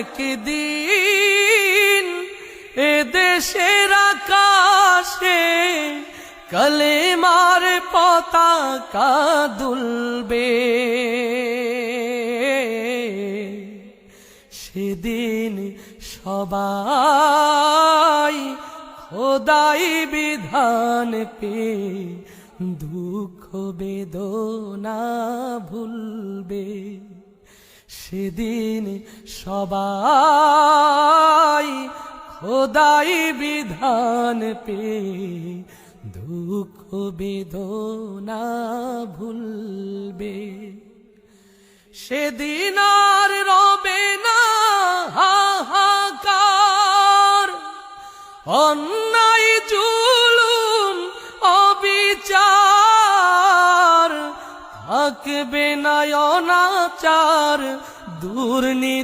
একদিন এ দেশের আকাশে কলেমার পতাকা দুলবে। সেদিন সবাই খোদাই বিধান পে দুঃখ বেদনা ভুলবে। সেদিন সবাই খোদাই বিধান পে দুঃখ বেদনা ভুলবে। সেদিন আর রবে না হাহাকার, অন্যায় চুলুন অবিচার থাকবে না অনাচার দুর্নীতি